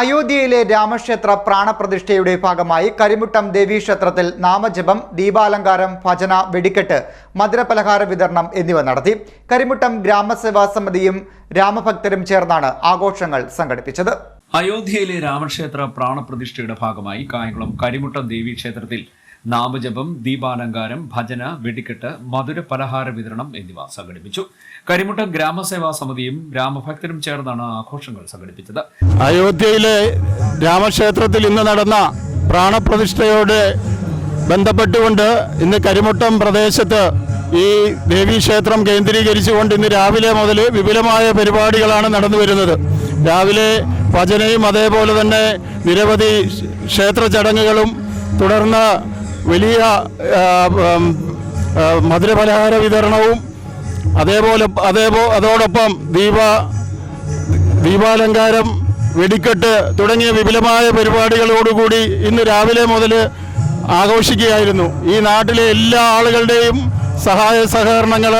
അയോധ്യയിലെ രാമക്ഷേത്ര പ്രാണപ്രതിഷ്ഠയുടെ ഭാഗമായി കരിമുട്ടം ദേവീക്ഷേത്രത്തിൽ നാമജപം ദീപാലങ്കാരം ഭജന വെടിക്കെട്ട് മധുരപലഹാര വിതരണം എന്നിവ നടത്തി. കരിമുട്ടം ഗ്രാമസേവാ സമിതിയും രാമഭക്തരും ചേർന്നാണ് ആഘോഷങ്ങൾ സംഘടിപ്പിച്ചത്. അയോധ്യയിലെ രാമക്ഷേത്ര പ്രാണപ്രതിഷ്ഠയുടെ ഭാഗമായി കായംകുളം കരിമുട്ടം ദേവി ക്ഷേത്രത്തിൽ നാമജപം ദീപാലങ്കാരം ഭജന വെടിക്കെട്ട് മധുര പലഹാര വിതരണം എന്നിവ സംഘടിപ്പിച്ചു. കരിമുട്ട ഗ്രാമസേവാ സമിതിയും രാമഭക്തരും ചേർന്നാണ് ആഘോഷങ്ങൾ സംഘടിപ്പിച്ചത്. അയോധ്യയിലെ രാമക്ഷേത്രത്തിൽ ഇന്ന് നടന്ന പ്രാണപ്രതിഷ്ഠയോട് ബന്ധപ്പെട്ടുകൊണ്ട് ഇന്ന് കരിമുട്ടം പ്രദേശത്ത് ഈ ദേവീക്ഷേത്രം കേന്ദ്രീകരിച്ചുകൊണ്ട് ഇന്ന് രാവിലെ മുതൽ വിപുലമായ പരിപാടികളാണ് നടന്നു വരുന്നത്. രാവിലെ ഭജനയും അതേപോലെ തന്നെ നിരവധി ക്ഷേത്ര ചടങ്ങുകളും തുടർന്ന് വലിയ മധുരപലഹാര വിതരണവും അതേപോലെ അതേപോ അതോടൊപ്പം ദീപ ദീപാലങ്കാരം വെടിക്കെട്ട് തുടങ്ങിയ വിപുലമായ പരിപാടികളോടുകൂടി ഇന്ന് രാവിലെ മുതൽ ആഘോഷിക്കുകയായിരുന്നു. ഈ നാട്ടിലെ എല്ലാ ആളുകളുടെയും സഹായ സഹകരണങ്ങൾ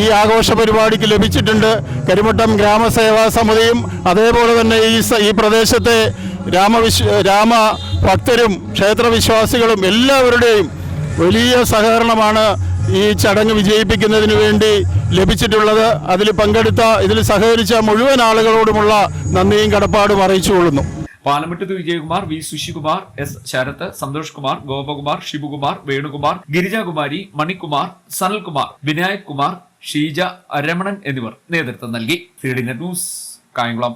ഈ ആഘോഷ പരിപാടിക്ക് ലഭിച്ചിട്ടുണ്ട്. കരിമട്ടം ഗ്രാമസേവാ സമിതിയും അതേപോലെ തന്നെ ഈ ഈ പ്രദേശത്തെ രാമവിശ്വ രാമ ഭക്തരും ക്ഷേത്രവിശ്വാസികളും എല്ലാവരുടെയും വലിയ സഹകരണമാണ് ഈ ചടങ്ങ് വിജയിപ്പിക്കുന്നതിന് വേണ്ടി ലഭിച്ചിട്ടുള്ളത്. അതിൽ പങ്കെടുത്ത ഇതിൽ സഹകരിച്ച മുഴുവൻ ആളുകളോടുമുള്ള നന്ദിയും കടപ്പാടും അറിയിച്ചുകൊള്ളുന്നു. പാലമുറ്റത്ത് വിജയകുമാർ വി സുശികുമാർ എസ് ശരത് സന്തോഷ് കുമാർ ഗോപകുമാർ ഷിബുകുമാർ വേണുകുമാർ ഗിരിജാകുമാരി മണികുമാർ സനൽകുമാർ വിനായക് കുമാർ ഷീജ രമണൻ എന്നിവർ നേതൃത്വം നൽകി. C news Kayamkulam.